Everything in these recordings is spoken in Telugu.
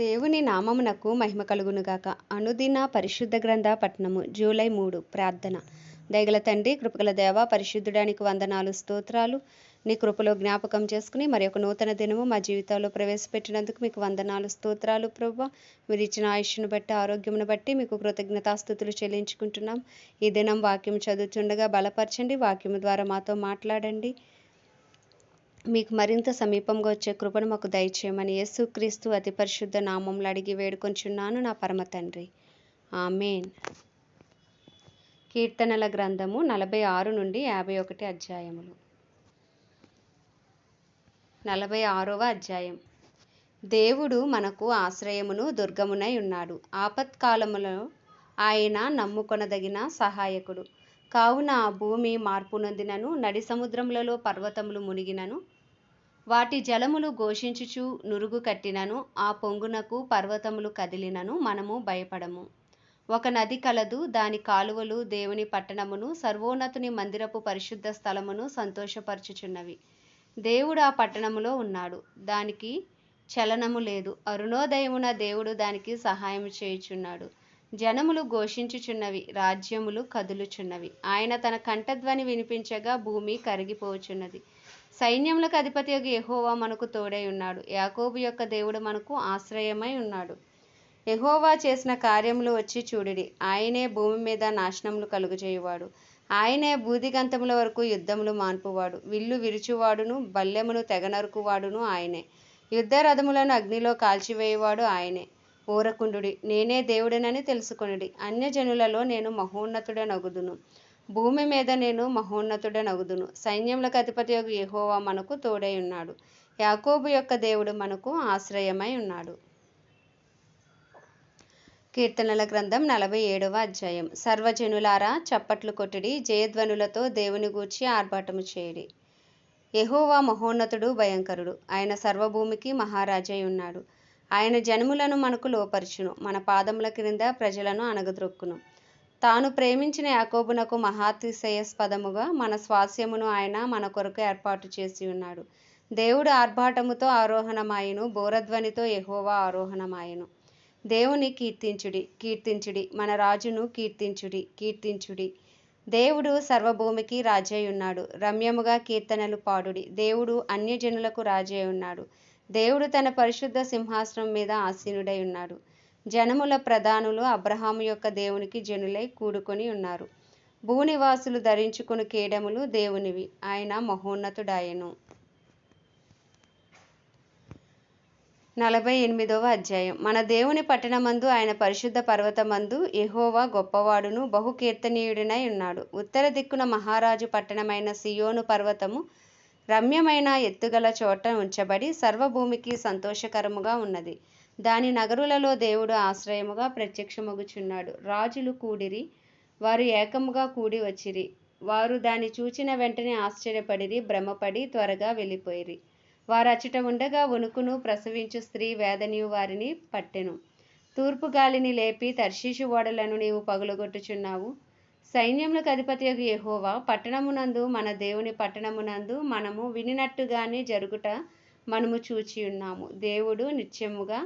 దేవుని నామమునకు మహిమ కలుగునుగాక అనుదిన పరిశుద్ధ గ్రంథ పట్టణము జూలై మూడు ప్రార్థన. దయగల తండ్రి కృపగల దేవ పరిశుద్ధుడానికి వందనాలు స్తోత్రాలు. నీ కృపలో జ్ఞాపకం చేసుకుని మరి ఒక నూతన దినము మా జీవితాల్లో ప్రవేశపెట్టినందుకు మీకు వందనాలు స్తోత్రాలు ప్రభు మీరు ఇచ్చిన ఆయుష్ను బట్టి ఆరోగ్యమును బట్టి మీకు కృతజ్ఞతాస్థుతులు చెల్లించుకుంటున్నాం. ఈ దినం వాక్యం చదువుతుండగా బలపరచండి. వాక్యం ద్వారా మాతో మాట్లాడండి. మీకు మరింత సమీపంగా వచ్చే కృపను మాకు దయచేయమని యేసుక్రీస్తు అతి పరిశుద్ధ నామంలో అడిగి వేడుకొంచున్నాను నా పరమ తండ్రి. ఆమెన్. కీర్తనల గ్రంథము నలభై ఆరు నుండి యాభై ఒకటి అధ్యాయములు. నలభై ఆరవ అధ్యాయం. దేవుడు మనకు ఆశ్రయమును దుర్గమునై ఉన్నాడు. ఆపత్కాలములో ఆయన నమ్ముకొనదగిన సహాయకుడు. కావున ఆ భూమి మార్పునందినను నడి సముద్రములలో పర్వతములు మునిగినను. వాటి జలములు ఘోషించుచు నురుగు కట్టినను. ఆ పొంగునకు పర్వతములు కదిలినను. మనము భయపడము. ఒక నది కలదు. దాని కాలువలు దేవుని పట్టణమును సర్వోన్నతుని మందిరపు పరిశుద్ధ స్థలమును సంతోషపరచుచున్నవి. దేవుడు ఆ పట్టణములో ఉన్నాడు. దానికి చలనము లేదు. అరుణోదయమున దేవుడు దానికి సహాయం చేయుచున్నాడు. జనములు ఘోషించుచున్నవి రాజ్యములు కదులుచున్నవి. ఆయన తన కంఠధ్వని వినిపించగా భూమి కరిగిపోచున్నది. సైన్యములకు అధిపతి యొక్క ఎహోవా మనకు తోడై ఉన్నాడు. యాకోబు యొక్క దేవుడు మనకు ఆశ్రయమై ఉన్నాడు. ఎహోవా చేసిన కార్యములు వచ్చి చూడిడి ఆయనే భూమి మీద నాశనములు కలుగజేయువాడు. ఆయనే బూదిగంతముల వరకు యుద్ధములు మాన్పువాడు. విల్లు విరుచువాడును బల్లెమును తెగనరుకువాడును ఆయనే. యుద్ధ రథములను అగ్నిలో కాల్చివేయువాడు ఆయనే. ఊరకుండుడి నేనే దేవుడనని తెలుసుకొనుడి. అన్యజనులలో నేను మహోన్నతుడనగుదును. భూమి మీద నేను మహోన్నతుడనగుదును. సైన్యములకు అధిపతి యొక్క యహోవా మనకు తోడై ఉన్నాడు. యాకోబు యొక్క దేవుడు మనకు ఆశ్రయమై ఉన్నాడు. కీర్తనల గ్రంథం నలభై ఏడవ అధ్యాయం. సర్వజనులారా చప్పట్లు కొట్టుడి జయధ్వనులతో దేవుని గూర్చి ఆర్భాటము చేయడి. యహోవా మహోన్నతుడు భయంకరుడు. ఆయన సర్వభూమికి మహారాజై ఉన్నాడు. ఆయన జన్ములను మనకు లోపరుచును. మన పాదముల క్రింద ప్రజలను అణగద్రొక్కును తాను ప్రేమించిన యాకోబునకు మహాతిశయస్పదముగా మన స్వాస్యమును ఆయన మన కొరకు ఏర్పాటు చేసి ఉన్నాడు. దేవుడు ఆర్భాటముతో ఆరోహణమాయను. బోరధ్వనితో ఎహోవా ఆరోహణమాయను. దేవుని కీర్తించుడి కీర్తించుడి. మన రాజును కీర్తించుడి కీర్తించుడి. దేవుడు సర్వభూమికి రాజయ్యున్నాడు ఉన్నాడు. రమ్యముగా కీర్తనలు పాడుడి. దేవుడు అన్యజనులకు రాజయ్యున్నాడు ఉన్నాడు. దేవుడు తన పరిశుద్ధ సింహాసనం మీద ఆసీనుడై ఉన్నాడు. జనముల ప్రధానులు అబ్రహాము యొక్క దేవునికి జనులై కూడుకొని ఉన్నారు. భూనివాసులు ధరించుకుని కేడములు దేవునివి. ఆయన మహోన్నతుడాయను. నలభై ఎనిమిదవ అధ్యాయం. మన దేవుని పట్టణమందు ఆయన పరిశుద్ధ పర్వతమందు ఎహోవా గొప్పవాడును బహుకీర్తనీయుడినై ఉన్నాడు. ఉత్తర దిక్కున మహారాజు పట్టణమైన సియోను పర్వతము రమ్యమైన ఎత్తుగల చోట ఉంచబడి సర్వభూమికి సంతోషకరముగా ఉన్నది. దాని నగరులలో దేవుడు ఆశ్రయముగా ప్రత్యక్షమగుచున్నాడు. రాజులు కూడిరి వారు ఏకముగా కూడి వచ్చిరి. వారు దాన్ని చూచిన వెంటనే ఆశ్చర్యపడిరి భ్రమపడి త్వరగా వెళ్ళిపోయిరి. వారు అచ్చట ఉండగా వణుకును ప్రసవించు స్త్రీ వేదనియు వారిని పట్టెను. తూర్పు గాలిని లేపి తర్షీషు ఓడలను నీవు పగులగొట్టుచున్నావు. సైన్యములకు అధిపతి యహోవా పట్టణమునందు మన దేవుని పట్టణమునందు మనము వినినట్టుగానే జరుగుట మనము చూచి ఉన్నాము. దేవుడు నిత్యముగా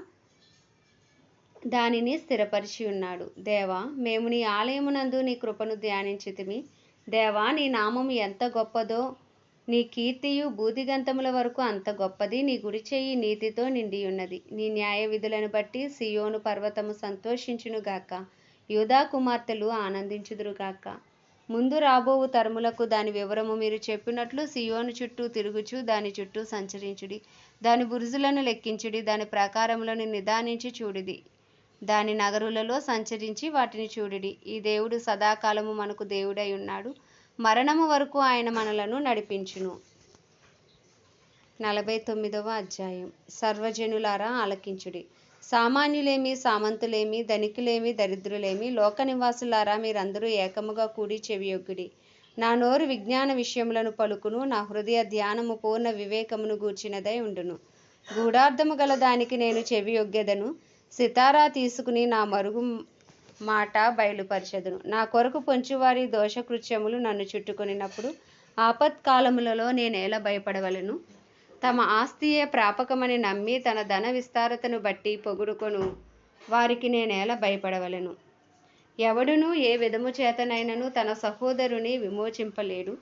దానిని స్థిరపరిచి ఉన్నాడు. దేవా మేము నీ ఆలయమునందు నీ కృపను ధ్యానించితిమి. దేవా నీ నామము ఎంత గొప్పదో నీ కీర్తియు బూదిగంతముల వరకు అంత గొప్పది నీ గుడి చెయ్యి నీతితో నిండి ఉన్నది నీ న్యాయ విధులను బట్టి సియోను పర్వతము సంతోషించునుగాక. యూదా కుమార్తెలు ఆనందించుదురుగాక ముందు రాబోవు తరములకు దాని వివరము మీరు చెప్పినట్లు సియోను చుట్టూ తిరుగుచు దాని చుట్టూ సంచరించుడి. దాని బురుజులను లెక్కించుడి దాని ప్రాకారములను నిదానించి చూడిది. దాని నగరులలో సంచరించి వాటిని చూడిడి ఈ దేవుడు సదాకాలము మనకు దేవుడై ఉన్నాడు. మరణము వరకు ఆయన మనలను నడిపించును. నలభై తొమ్మిదవ అధ్యాయం. సర్వజనులారా ఆలకించుడి. సామాన్యులేమి సామంతులేమి ధనికులేమి దరిద్రులేమి లోక నివాసులారా మీరందరూ ఏకముగా కూడి చెవియొగ్గుడి. నా నోరు విజ్ఞాన విషయములను పలుకును నా హృదయ ధ్యానము పూర్ణ వివేకమును గూర్చినదై ఉండును. గూఢార్థము గల దానికి నేను చెవియొగ్గెదను సితారా తీసుకుని నా మరుగు మాట బయలుపరచెదను. నా కొరకు పొంచువారి దోషకృత్యములు నన్ను చుట్టుకొనినప్పుడు ఆపత్కాలములలో నేను ఎలా భయపడవలను. తమ ఆస్తియే ప్రాపకమని నమ్మి తన ధన విస్తారతను బట్టి పొగుడుకొను. వారికి నేనేల భయపడవలెను. ఎవడునూ ఏ విధము చేతనైనను తన సహోదరుని విమోచింపలేడు.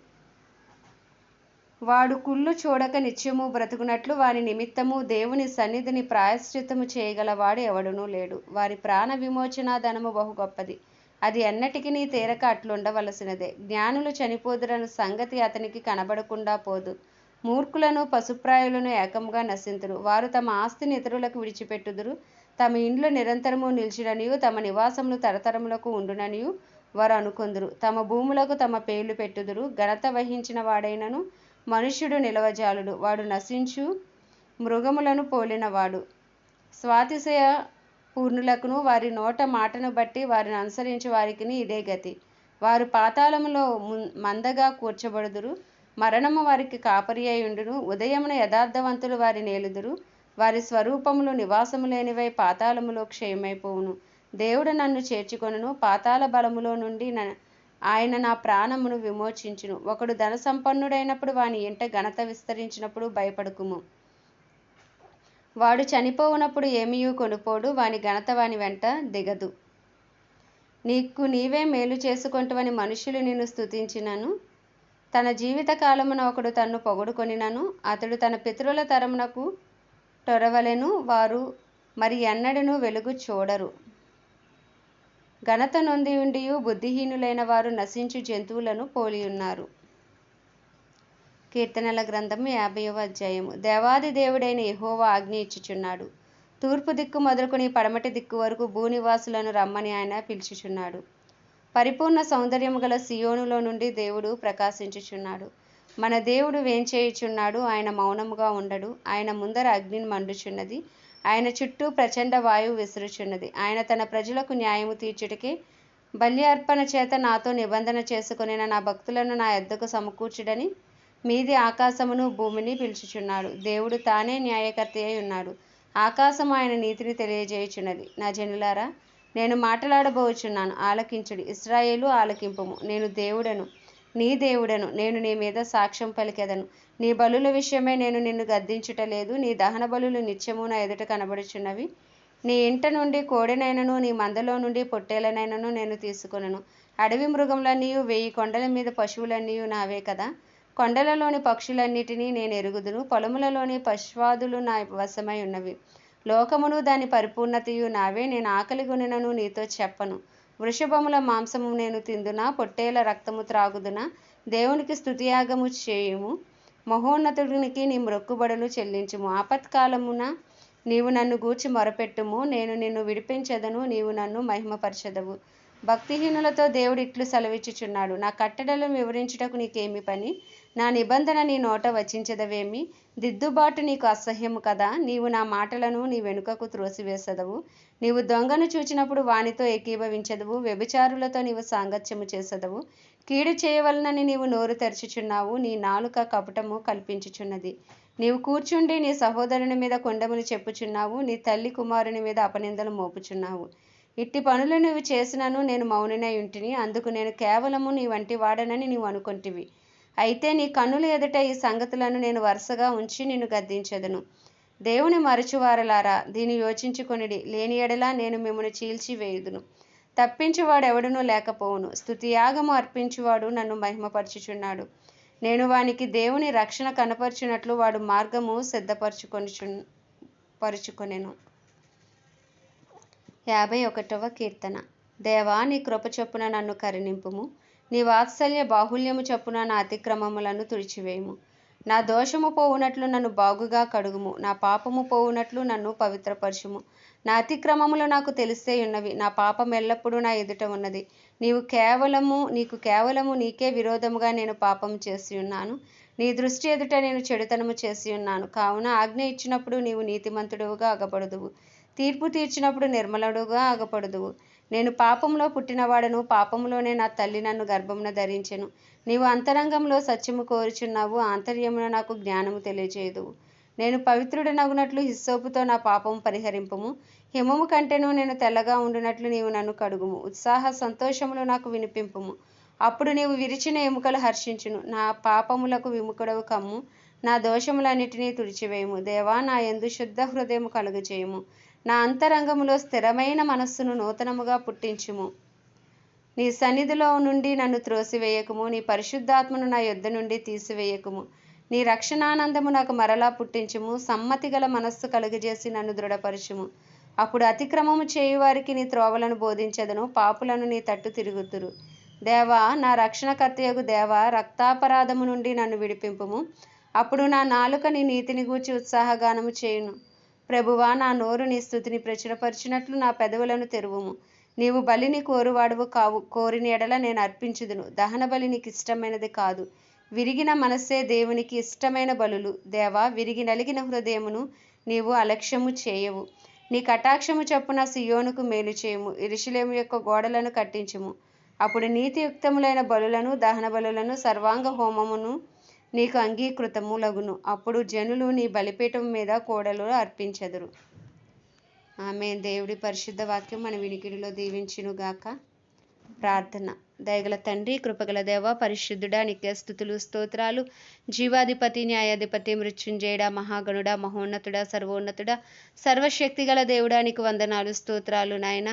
వాడు కుళ్ళు చూడక నిత్యము బ్రతుకునట్లు వారి నిమిత్తము దేవుని సన్నిధిని ప్రాయశ్చిత్తము చేయగలవాడు ఎవడునూ లేడు. వారి ప్రాణ విమోచన ధనము బహు గొప్పది. అది ఎన్నటికీ తీరక అట్లుండవలసినదే. జ్ఞానులు చనిపోదురను సంగతి అతనికి కనబడకుండా పోదు. మూర్ఖులను పశుప్రాయులను ఏకముగా నశింతురు. వారు తమ ఆస్తిని ఇతరులకు విడిచిపెట్టుదురు. తమ ఇండ్లు నిరంతరము నిలిచిననియు తమ నివాసములు తరతరములకు ఉండుననియు వారు అనుకొందురు. తమ భూములకు తమ పేర్లు పెట్టుదురు. ఘనత వహించిన వాడైనను మనుష్యుడు నిలవజాలుడు. వాడు నశించు మృగములను పోలినవాడు. స్వాతిశయ పూర్ణులకును వారి నోట మాటను బట్టి వారిని అనుసరించి వారికి ఇదే గతి. వారు పాతాళములో మందగా కూర్చబడుదురు. మరణము వారికి కాపరి అయి ఉండును. ఉదయమున యథార్థవంతులు వారి నేలుదురు. వారి స్వరూపములు నివాసము లేనివై పాతాళములో క్షయమైపోవును. దేవుడు నన్ను చేర్చుకొనును. పాతాళ బలములో నుండి న- ఆయన నా ప్రాణమును విమోచించును. ఒకడు ధన సంపన్నుడైనప్పుడు వాని ఇంట ఘనత విస్తరించినప్పుడు భయపడుకుము. వాడు చనిపోవునప్పుడు ఏమీయూ కొనుపోడు. వాని ఘనత వాని వెంట దిగదు. నీకు నీవే మేలు చేసుకుంటవని మనుషులు నిన్ను స్తుతించినను. తన జీవిత కాలమున ఒకడు తన్ను పొగడుకొనినను అతడు తన పితరుల తరమునకు టొరవలెను వారు మరి ఎన్నడను వెలుగు చూడరు. ఘనత నొంది ఉండియు బుద్ధిహీనులైన వారు నశించు జంతువులను పోలియున్నారు. కీర్తనల గ్రంథము యాభైవ అధ్యాయము. దేవాది దేవుడైన యెహోవా ఆజ్ఞ ఇచ్చుచున్నాడు. తూర్పు దిక్కు మొదలుకొని పడమటి దిక్కు వరకు భూనివాసులను రమ్మని ఆయన పిలుచుచున్నాడు. పరిపూర్ణ సౌందర్యము గల సియోనులో నుండి దేవుడు ప్రకాశించుచున్నాడు. మన దేవుడు వేంచేయుచున్నాడు ఆయన మౌనముగా ఉండడు. ఆయన ముందర అగ్నిని మండుచున్నది. ఆయన చుట్టూ ప్రచండ వాయువు విసురుచున్నది. ఆయన తన ప్రజలకు న్యాయము తీర్చుటకే బలి అర్పణ చేత నాతో నిబంధన చేసుకుని నా భక్తులను నా ఎద్దకు సమకూర్చుడని మీది ఆకాశమును భూమిని పిలుచుచున్నాడు. దేవుడు తానే న్యాయకర్త అయి ఉన్నాడు. ఆకాశం ఆయన నీతిని తెలియజేయుచున్నది. నా జనులారా నేను మాట్లాడబోచున్నాను. ఆలకించుడి. ఇస్రాయేలు ఆలకింపుము. నేను దేవుడను నీ దేవుడను నేను నీ మీద సాక్ష్యం పలికెదను. నీ బలుల విషయమై నేను నిన్ను గద్దించుట లేదు నీ దహన బలులు నిత్యము నా ఎదుట కనబడుచున్నవి. నీ ఇంట నుండి కోడెనైనను నీ మందలో నుండి పొట్టేలనైనను నేను తీసుకునను. అడవి మృగములన్నీయు వెయ్యి కొండల మీద పశువులన్నీయు నావే కదా. కొండలలోని పక్షులన్నిటినీ నేను ఎరుగుదును. పొలములలోని పశ్వాదులు నా వశమై ఉన్నవి. లోకమును దాని పరిపూర్ణతయు నావే నేను ఆకలి ఆకలిగొనినను నీతో చెప్పను. వృషభముల మాంసము నేను తిందునా పొట్టేల రక్తము త్రాగుదునా? దేవునికి స్థుతియాగము చేయుము మహోన్నతుడికి నీ మొక్కుబడులు చెల్లించుము. ఆపత్కాలమున నీవు నన్ను గూర్చి మొరపెట్టుము నేను నిన్ను విడిపించదను నీవు నన్ను మహిమపరచదవు. భక్తిహీనులతో దేవుడు ఇట్లు సెలవిచ్చుచున్నాడు. నా కట్టడలను వివరించుటకు నీకేమి పని? నా నిబంధన నీ నోట వచించదవేమి? దిద్దుబాటు నీకు అసహ్యము కదా. నీవు నా మాటలను నీ వెనుకకు త్రోసివేసదవు. నీవు దొంగను చూచినప్పుడు వానితో ఏకీభవించదవు. వ్యభిచారులతో నీవు సాంగత్యము చేసదవు. కీడు చేయవలనని నీవు నోరు తెరచుచున్నావు. నీ నాలుక కపటము కల్పించుచున్నది. నీవు కూర్చుండి నీ సహోదరుని మీద కొండములు చెప్పుచున్నావు. నీ తల్లి కుమారుని మీద అపనిందలు మోపుచున్నావు. ఇట్టి పనులు నువ్వు చేసినను నేను మౌనినై ఉంటిని. అందుకు నేను కేవలము నీ వంటి వాడనని నీవు అనుకొంటివి. అయితే నీ కన్నుల ఎదుట ఈ సంగతులను నేను వరుసగా ఉంచి నిన్ను గద్దించెదను. దేవుని మరచువారలారా దీని యోచించుకొనిడి. లేని ఎడలా నేను మిమ్మల్ని చీల్చి వేయుదును తప్పించువాడెవడునూ లేకపోవును. స్థుతియాగము అర్పించువాడు నన్ను మహిమపరచుచున్నాడు. నేను వానికి దేవుని రక్షణ కనపరుచున్నట్లు వాడు మార్గము సిద్ధపరచుకొనిచు పరుచుకొనెను. యాభై ఒకటవ కీర్తన. దేవా నీ కృప చొప్పున నన్ను కరుణింపుము. నీ వాత్సల్య బాహుల్యము చొప్పున నా అతిక్రమములను తుడిచివేయము. నా దోషము పోవునట్లు నన్ను బాగుగా కడుగుము. నా పాపము పోవునట్లు నన్ను పవిత్రపరచుము. నా అతిక్రమములు నాకు తెలిసే ఉన్నవి. నా పాపం ఎల్లప్పుడూ నా ఎదుట ఉన్నది. నీవు కేవలము నీకు కేవలము నీకే విరోధముగా నేను పాపం చేసి ఉన్నాను. నీ దృష్టి ఎదుట నేను చెడుతనము చేసి ఉన్నాను. కావున ఆజ్ఞ ఇచ్చినప్పుడు నీవు నీతిమంతుడుగా అగపడుదువు. తీర్పు తీర్చినప్పుడు నిర్మలుడుగా ఆగపడదువు నేను పాపంలో పుట్టినవాడను పాపంలోనే నా తల్లి నన్ను గర్భమున ధరించెను. నీవు అంతరంగంలో సత్యము కోరుచున్నావు ఆంతర్యమున నాకు జ్ఞానము తెలియచేయదు నేను పవిత్రుడనగునట్లు హిస్సోపుతో నా పాపము పరిహరింపుము. హిమము కంటేను నేను తెల్లగా ఉండునట్లు నీవు నన్ను కడుగుము. ఉత్సాహ సంతోషములు నాకు వినిపింపుము. అప్పుడు నీవు విరిచిన ఎముకలు హర్షించును. నా పాపములకు విముఖుడవు కమ్ము. నా దోషములన్నిటినీ తుడిచివేయము. దేవా నా ఎందు శుద్ధ హృదయము కలుగజేయము నా అంతరంగములో స్థిరమైన మనస్సును నూతనముగా పుట్టించుము. నీ సన్నిధిలో నుండి నన్ను త్రోసివేయకుము. నీ పరిశుద్ధాత్మను నా యొద్ద నుండి తీసివేయకుము. నీ రక్షణానందము నాకు మరలా పుట్టించుము. సమ్మతి గల మనస్సు కలుగజేసి నన్ను దృఢపరచుము. అప్పుడు అతిక్రమము చేయువారికి నీ త్రోవలను బోధించదను. పాపులను నీ తట్టు తిరుగుతురు. దేవా నా రక్షణకర్తయగు దేవా రక్తాపరాధము నుండి నన్ను విడిపింపుము. అప్పుడు నా నాలుక నీ నీతిని గూర్చి ఉత్సాహగానము చేయును. ప్రభువా నా నోరు నీ స్థుతిని ప్రచురపరిచినట్లు నా పెదవులను తెరువుము. నీవు బలిని కోరువాడువు కావు కోరిన ఎడల నేను అర్పించుదును. దహన బలి నీకు ఇష్టమైనది కాదు. విరిగిన మనస్సే దేవునికి ఇష్టమైన బలులు. దేవా విరిగి నలిగిన హృదయమును నీవు అలక్ష్యము చేయవు. నీ కటాక్షము చొప్పున సియోనుకు మేలు చేయము. ఇరుషులేము యొక్క గోడలను కట్టించుము. అప్పుడు నీతియుక్తములైన బలులను దహన బలులను సర్వాంగ హోమమును నీకు అంగీకృతము లగును. అప్పుడు జనులు నీ బలిపీఠం మీద కోడలు అర్పించెదరు. ఆమె దేవుడి పరిశుద్ధ వాక్యం మన వినికిడిలో దీవించునుగాక. ప్రార్థన. దయగల తండ్రి కృపగల దేవ పరిశుద్ధుడా నిత్య స్థుతులు స్తోత్రాలు. జీవాధిపతి న్యాయాధిపతి మృత్యుంజయుడా మహాగణుడా మహోన్నతుడా సర్వోన్నతుడా సర్వశక్తిగల దేవుడా నీకు వందనాలు స్తోత్రాలు నాయన.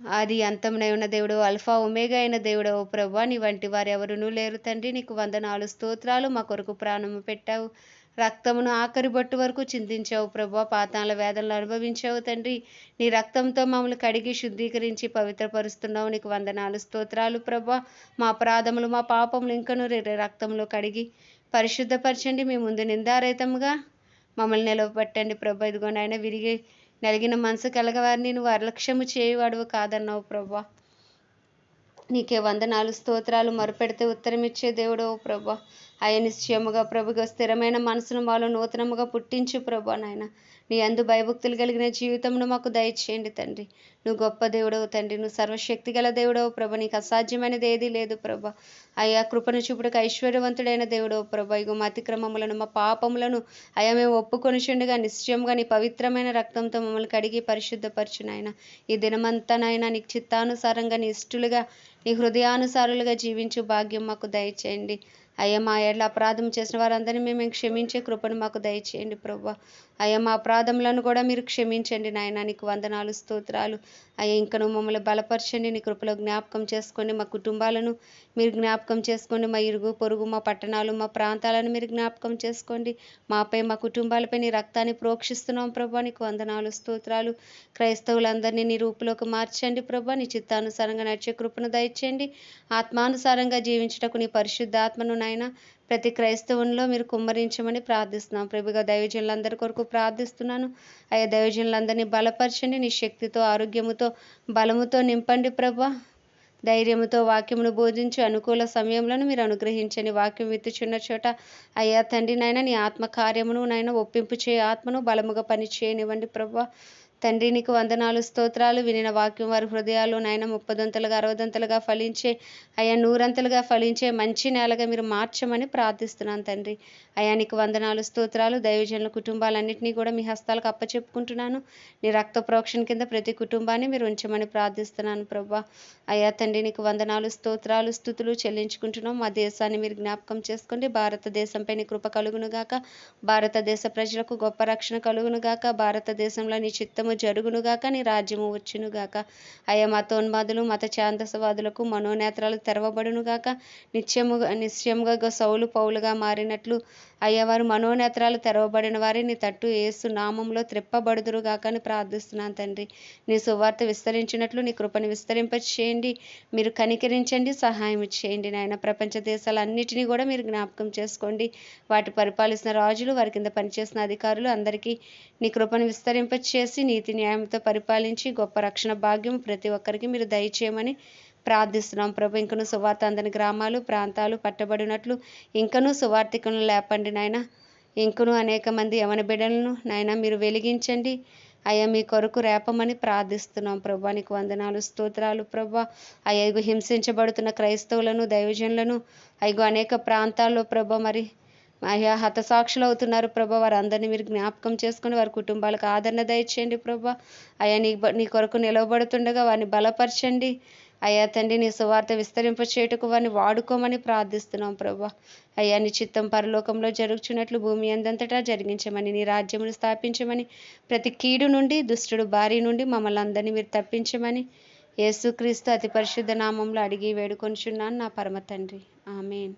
ఆది అంతమునై ఉన్న దేవుడు అల్ఫా ఒమేగా అయిన దేవుడు ఓ ప్రభా నీ వంటి వారు ఎవరునూ లేరు తండ్రి. నీకు వందనాలు స్తోత్రాలు మా కొరకు ప్రాణము పెట్టావు. రక్తమును ఆఖరి బొట్టు వరకు చింతించావు ప్రభా. పాతాల వేదనలు అనుభవించావు తండ్రి. నీ రక్తంతో మమ్మల్ని కడిగి శుద్ధీకరించి పవిత్రపరుస్తున్నావు. నీకు వందనాలు స్తోత్రాలు ప్రభా. మా అపరాధములు మా పాపములు ఇంకను రక్తంలో కడిగి పరిశుద్ధపరచండి. మీ ముందు నిందారహితముగా మమ్మల్ని నిలవబెట్టండి ప్రభా. ఇదిగోండి ఆయన విరిగి నలిగిన మనసు కలగవారిని నువ్వు అలక్ష్యము చేయువాడువు కాదన్నావు ప్రభా. నీకే వందనాలు స్తోత్రాలు మరుపెడితే ఉత్తరమిచ్చే దేవుడు ప్రభా. అయ నిశ్చయముగా ప్రభుగా స్థిరమైన మనసును మాలో నూతనముగా పుట్టించు ప్రభు నాయన. నీ అందు భయభక్తులు కలిగిన జీవితమును మాకు దయచేయండి తండ్రి. నువ్వు గొప్ప దేవుడవు తండ్రి. నువ్వు సర్వశక్తి గల దేవుడవు ప్రభ. నీకు అసాధ్యమైనది ఏదీ లేదు ప్రభ. అయ్యా కృపను చూపుడుకు ఐశ్వర్యవంతుడైన దేవుడవు ప్రభ. ఇగో మా అతిక్రమములను మా పాపములను అయ్యా మేము ఒప్పుకొనిచుండగా నిశ్చయంగా నీ పవిత్రమైన రక్తంతో మమ్మల్ని కడిగి పరిశుద్ధపరచునాయన ఈ దినమంతా నాయన నీకు చిత్తానుసారంగా నీ ఇష్టలుగా నీ హృదయానుసారులుగా జీవించు భాగ్యం మాకు దయచేయండి. అయ్యా మా ఏళ్ళ అపరాధం చేసిన వారందరినీ మేము క్షమించే కృపను మాకు దయచేయండి ప్రభా. అయ్యా మా అపరాధములను కూడా మీరు క్షమించండి నాయన. నీకు వందనాలు స్తోత్రాలు. అయ్యా ఇంకను మమ్మల్ని బలపరచండి. నీ కృపలో జ్ఞాపకం చేసుకోండి మా కుటుంబాలను మీరు జ్ఞాపకం చేసుకోండి. మా ఇరుగు పొరుగు మా పట్టణాలు మా ప్రాంతాలను మీరు జ్ఞాపకం చేసుకోండి. మాపై మా కుటుంబాలపై నీ రక్తాన్ని ప్రోక్షిస్తున్నాం ప్రభా. నీకు వందనాలు స్తోత్రాలు. క్రైస్తవులందరినీ నీ రూపులోకి మార్చండి ప్రభా. నీ చిత్తానుసారంగా నడిచే కృపను దయచేయండి. ఆత్మానుసారంగా జీవించటకు నీ పరిశుద్ధాత్మను నాయన ప్రతి క్రైస్తవునిలో మీరు కుమ్మరించమని ప్రార్థిస్తున్నాం. ప్రభుగా దైవజనులందరి కొరకు ప్రార్థిస్తున్నాను. అయ్యా దైవజనులందరినీ బలపరచండి. నీ శక్తితో ఆరోగ్యముతో బలముతో నింపండి ప్రభా. ధైర్యముతో వాక్యమును బోధించి అనుకూల సమయంలో మీరు అనుగ్రహించని వాక్యం విత్తుచున్న చోట అయ్యా తండ్రి నాయన నీ ఆత్మ కార్యమును నాయన ఒప్పింపు చేయ ఆత్మను బలముగా పని చేయనివ్వండి ప్రభా. తండ్రి నీకు వందనాలు స్తోత్రాలు. వినిన వాక్యం వారి హృదయాలు నాయన ముప్పదొంతలుగా అరవదంతలుగా ఫలించే అయ్యా నూరంతలుగా ఫలించే మంచి నేలగా మీరు మార్చమని ప్రార్థిస్తున్నాను తండ్రి. అయా నీకు వందనాలు స్తోత్రాలు. దైవజనుల కుటుంబాలన్నింటినీ కూడా మీ హస్తాలకు అప్పచెప్పుకుంటున్నాను. నీ రక్త ప్రోక్షణ కింద ప్రతి కుటుంబాన్ని మీరు ఉంచమని ప్రార్థిస్తున్నాను ప్రభా. అయ్యా తండ్రి నీకు వందనాలు స్తోత్రాలు స్థుతులు చెల్లించుకుంటున్నాం. మా దేశాన్ని మీరు జ్ఞాపకం చేసుకోండి. భారతదేశంపై నీ కృప కలుగునుగాక. భారతదేశ ప్రజలకు గొప్ప రక్షణ కలుగునుగాక. భారతదేశంలో నీ చిత్తము జరుగునుగాక నీ రాజ్యము వచ్చునుగాక అయా మతోన్మాదులు మత ఛాందసవాదులకు మనోనేత్రాలు తెరవబడునుగాక నిత్యముగా నిశ్చయముగా సౌలు పౌలుగా మారినట్లు అయ్యా వారు మనోనేత్రాలు తెరవబడిన వారి నీ తట్టు ఏసు నామంలో త్రిప్పబడుదురుగాక అని ప్రార్థిస్తున్నాను తండ్రి. నీ సువార్త విస్తరించినట్లు నీ కృపను విస్తరింప చేయండి మీరు కనికరించండి సహాయం చేయండి. నాయన ప్రపంచ దేశాలన్నిటినీ కూడా మీరు జ్ఞాపకం చేసుకోండి. వాటి పరిపాలిస్తున్న రాజులు వారి కింద పనిచేసిన అధికారులు అందరికీ నీ కృపను విస్తరింప చేసి నీతి న్యాయంతో పరిపాలించి గొప్ప రక్షణ భాగ్యం ప్రతి ఒక్కరికి మీరు దయచేయమని ప్రార్థిస్తున్నాం ప్రభు ఇంకను సువార్త అందని గ్రామాలు ప్రాంతాలు పట్టబడినట్లు ఇంకనూ సువార్థికులను లేపండి నాయన. ఇంకను అనేక మంది యవన బిడ్డలను నాయన మీరు వెలిగించండి. అయ్యా మీ కొరకు రేపమని ప్రార్థిస్తున్నాం ప్రభా. నీకు వందనాలు స్తోత్రాలు ప్రభా. అయ్యా ఇగో హింసించబడుతున్న క్రైస్తవులను దైవజనులను అయ్యో అనేక ప్రాంతాల్లో ప్రభ మరి అయ్యా హతసాక్షులు అవుతున్నారు ప్రభా. వారందరినీ మీరు జ్ఞాపకం చేసుకొని వారి కుటుంబాలకు ఆదరణ దయచేయండి ప్రభా. అయ్యా నీ నీ కొరకు నిలవబడుతుండగా వారిని బలపరచండి. అయ్యా తండ్రి నీ సువార్త విస్తరింప చేయుటకు వారిని వాడుకోమని ప్రార్థిస్తున్నాం ప్రభా. అయ్యా నీ చిత్తం పరలోకంలో జరుగుచున్నట్లు భూమి అందంతటా జరిగించమని నీ రాజ్యమును స్థాపించమని ప్రతి కీడు నుండి దుష్టుడు భారీ నుండి మమ్మల్ని అందరినీ మీరు తప్పించమని యేసుక్రీస్తు అతి పరిశుద్ధ నామంలో అడిగి వేడుకొనిచున్నాను. నా పరమ తండ్రి. ఆమెన్.